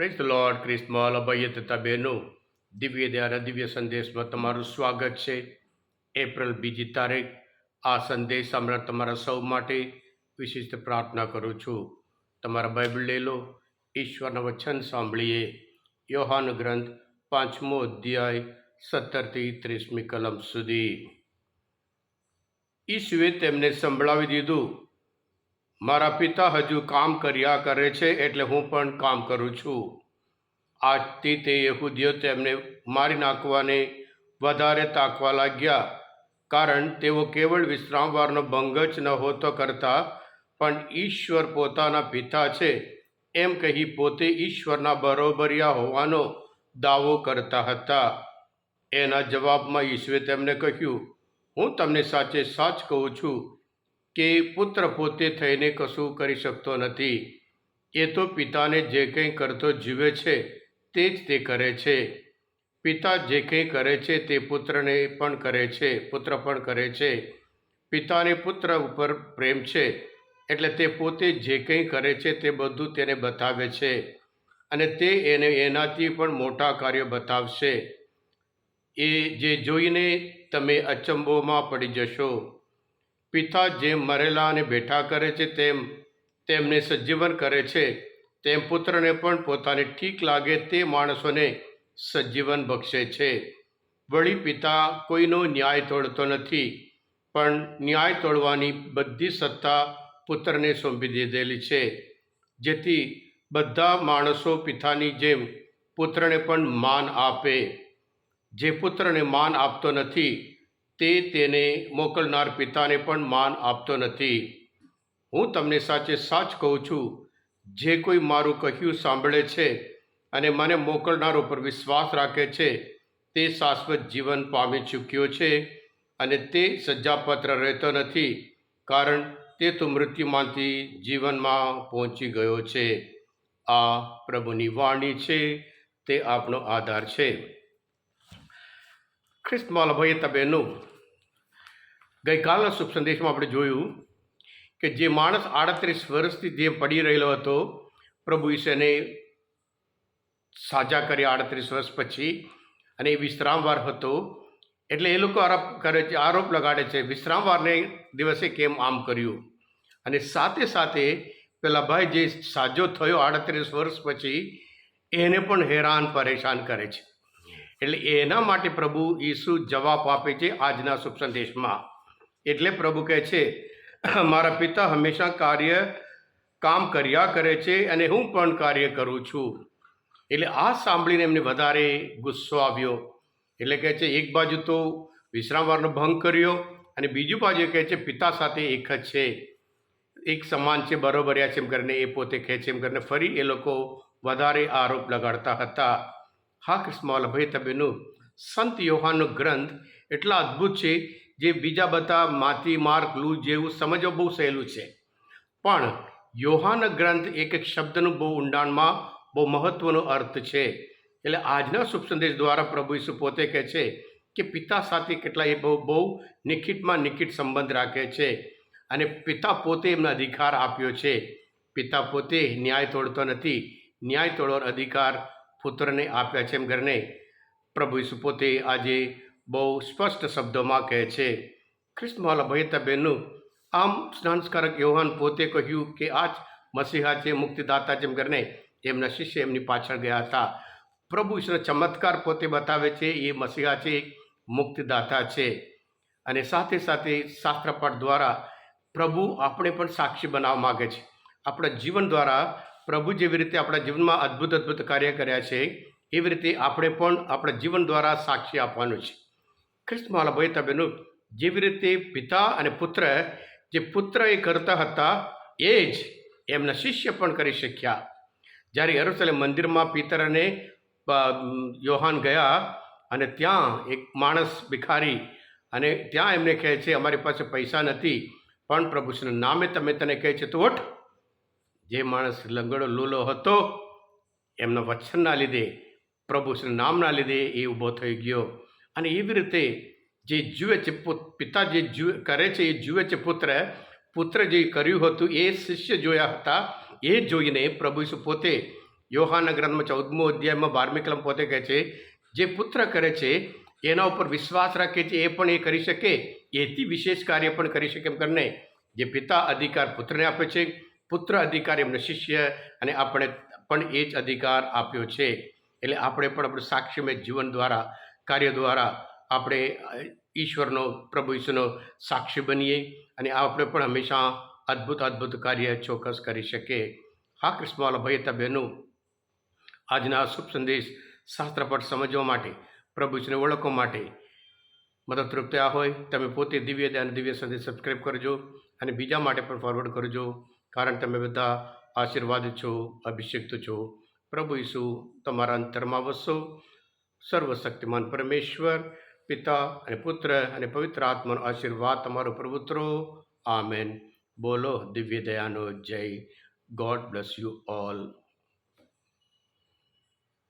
Praise lord ક્રિસ્મલ અભય તથા બહેનો દિવ્ય દ્વારા દિવ્ય સંદેશમાં તમારું સ્વાગત છે એપ્રિલ બીજી તારીખ. આ સંદેશ સાંભળવા તમારા સૌ માટે વિશિષ્ટ પ્રાર્થના કરું છું. તમારા બાઇબલ લઈ લો. ઈશ્વરના વચન સાંભળીએ. યોહાન ગ્રંથ પાંચમો અધ્યાય, સત્તરથી ત્રીસમી કલમ સુધી. ઈશુએ તેમને સંભળાવી દીધું. મારા પિતા હજુ કામ કર્યા કરે છે એટલે હું પણ કામ કરું છું. આજથી તે યહૂદીઓ તેમને મારી નાખવાને વધારે તાકવા લાગ્યા. કારણ તેઓ કેવળ વિશ્રામવારનો ભંગ જ ન હોતો કરતા, પણ ઈશ્વર પોતાના પિતા છે. એમ કહી પોતે ઈશ્વરના બરોબરિયા હોવાનો દાવો કરતા હતા. એના જવાબમાં ઈશ્વરે તેમને કહ્યું, હું તમને સાચે સાચ કહું છું. કે પુત્ર પોતે થઈને કશું કરી શકતો નથી. એ તો પિતાને જે કંઈ કરતો જીવે છે, તે જ તે કરે છે. પિતા જે કંઈ કરે છે, તે પુત્રને પણ કરે છે, પુત્ર પણ કરે છે. પિતાને પુત્ર ઉપર પ્રેમ છે, એટલે તે પોતે જે કંઈ કરે છે, તે બધું તેને બતાવે છે. અને તે એને એનાથી પણ મોટા કાર્યો બતાવશે. એ જે જોઈને તમે અચંબોમાં પડી જશો. પિતા જેમ મરેલાને બેઠા કરે છે તેમ તેમને સજીવન કરે છે, તેમ પુત્રને પણ પોતાને ઠીક લાગે તે માણસોને સજીવન બક્ષે છે. વળી પિતા કોઈનો ન્યાય તોડતો નથી, પણ ન્યાય તોડવાની બધી સત્તા પુત્રને સોંપી દીધેલી છે. જેથી બધા માણસો પિતાની જેમ પુત્રને પણ માન આપે. જે પુત્રને માન આપતો નથી તે તેને મોકલનાર પિતાને પણ માન આપતો નથી. હું તમને સાચે સાચ કહું છું, જે કોઈ મારું કહ્યું સાંભળે છે અને મને મોકલનાર ઉપર વિશ્વાસ રાખે છે, તે શાશ્વત જીવન પામી ચૂક્યો છે અને તે સજ્જાપત્ર રહેતો નથી, કારણ તે તો મૃત્યુમાંથી જીવનમાં પહોંચી ગયો છે. આ પ્રભુની વાણી છે, તે આપણો આધાર છે. ખ્રિસ્ત માલભાઈ તબેનું ગઈકાલના શુભ સંદેશમાં આપણે જોયું કે જે માણસ આડત્રીસ વર્ષથી જે પડી રહેલો હતો, પ્રભુ ઈશ્વરને સાજા કર્યા આડત્રીસ વર્ષ પછી અને એ વિશ્રામવાર હતો. એટલે એ લોકો આરોપ કરે છે, આરોપ લગાડે છે, વિશ્રામવારને દિવસે કેમ આમ કર્યું? અને સાથે સાથે પેલા ભાઈ જે સાજો થયો આડત્રીસ વર્ષ પછી, એને પણ હેરાન, પરેશાન કરે છે. એટલે એના માટે પ્રભુ ઈસુ જવાબ આપે છે આજના શુભ સંદેશમાં. એટલે પ્રભુ કહે છે, મારા પિતા હંમેશા કાર્ય કામ કર્યા કરે છે અને હું પણ કાર્ય કરું છું. એટલે આ સાંભળીને એમને વધારે ગુસ્સો આવ્યો. એટલે કહે છે, એક બાજુ તો વિશ્રામવારનો ભંગ કર્યો અને બીજું બાજુ કહે છે, પિતા સાથે એક જ છે. એક સમાન છે, બરોબરિયા છે. એમ કરીને એ પોતે કહે છે, એમ કરીને ફરી એ લોકો વધારે આરોપ લગાડતા હતા. હા, કૃષ્ણ ભાઈ તબેનું, સંત યોહાનનો ગ્રંથ એટલા અદ્ભુત છે જે બીજા બધા માથી માર્ક લૂ જેવું સમજવું બહુ સહેલું છે. પણ યોહાન ગ્રંથ એક એક શબ્દનું બહુ ઊંડાણમાં બહુ મહત્વનો અર્થ છે. એટલે આજના શુભ સંદેશ દ્વારા પ્રભુ ઈસુ પોતે કહે છે કે પિતા સાથે કેટલા એ બહુ બહુ નિખિટમાં નિખિટ સંબંધ રાખે છે અને પિતા પોતે એમને અધિકાર આપ્યો છે. પિતા પોતે ન્યાય તોડતો નથી. ન્યાય તોડવાનો અધિકાર પુત્રને આપ્યા છે એમ કરીને પ્રભુ ઈસુ પોતે આજે બહુ સ્પષ્ટ શબ્દોમાં કહે છે. ખ્રિસ્તમાલા ભયતાબેનનું આમ સ્નાનસ્કારક યોહાન પોતે કહ્યું કે આ જ મસીહા છે મુક્તિદાતા જેમ કરીને એમના શિષ્ય એમની પાછળ ગયા હતા. પ્રભુ ઈશ્વર ચમત્કાર પોતે બતાવે છે, એ મસીહા છે મુક્તિદાતા છે. અને સાથે સાથે શાસ્ત્રપાઠ દ્વારા પ્રભુ આપણે પણ સાક્ષી બનાવવા માગે છે. આપણા જીવન દ્વારા પ્રભુ જેવી રીતે આપણા જીવનમાં અદ્ભુત અદ્ભુત કાર્ય કર્યા છે, એવી રીતે આપણે પણ આપણા જીવન દ્વારા સાક્ષી આપવાનું છે. ખ્રિસ્તમાલા ભાઈ તબેનું જેવી રીતે પિતા અને પુત્ર, જે પુત્ર એ કરતા હતા, એ જ એમના શિષ્ય પણ કરી શક્યા. જ્યારે યરુસલેમ મંદિરમાં પિતર અને યોહાન ગયા અને ત્યાં એક માણસ ભિખારી અને ત્યાં એમને કહે છે, અમારી પાસે પૈસા નથી, પણ પ્રભુના નામે તમે તને કહે છે, તું ઉઠ જે માણસ લંગડો લૂલો હતો, એમના વચનના લીધે પ્રભુના નામના લીધે એ ઊભો થઈ ગયો. અને એવી રીતે જે જુએ છે પુત- જે જુએ કરે છે એ જુએ છે પુત્ર પુત્ર જે કર્યું હતું એ શિષ્ય જોયા હતા, એ જોઈને પ્રભુ ઈસુ પોતે યોહાના ગ્રંથમાં ચૌદમો અધ્યાયમાં બારમી પોતે કહે છે, જે પુત્ર કરે છે, એના ઉપર વિશ્વાસ રાખે છે, એ પણ એ કરી શકે, એથી વિશેષ કાર્ય પણ કરી શકે. એમ કરીને જે પિતા અધિકાર પુત્રને આપે છે, પુત્ર અધિકાર એમને શિષ્ય અને આપણે પણ એ જ અધિકાર આપ્યો છે. એટલે આપણે પણ આપણું સાક્ષ્યમય જીવન દ્વારા કાર્ય દ્વારા આપણે ઈશ્વરનો, પ્રભુ ઈશ્વરનો સાક્ષી બનીએ અને આપણે પણ હંમેશા અદ્ભુત અદ્ભુત કાર્ય ચોક્કસ કરી શકીએ. હા, કૃષ્ણવાલા ભાઈ તબેનું આજના શુભ સંદેશ શાસ્ત્રપટ સમજવા માટે, પ્રભુ ઈશ્વરને ઓળખવા માટે મદદરૂપ થયા હોય, તમે પોતે દિવ્ય અને દિવ્ય સંદેશ સબસ્ક્રાઈબ કરજો અને બીજા માટે પણ ફોરવર્ડ કરજો, કારણ તમે બધા આશીર્વાદ છો અભિષિક્ત છો. પ્રભુ ઈસુ તમારા અંતરમાં વસો. સર્વશક્તિમાન પરમેશ્વર, પિતા અને પુત્ર અને પવિત્ર આત્માનો આશીર્વાદ તમારો પ્રભુત્રો આમેન. બોલો, દિવ્ય દયાનો જય. God bless you all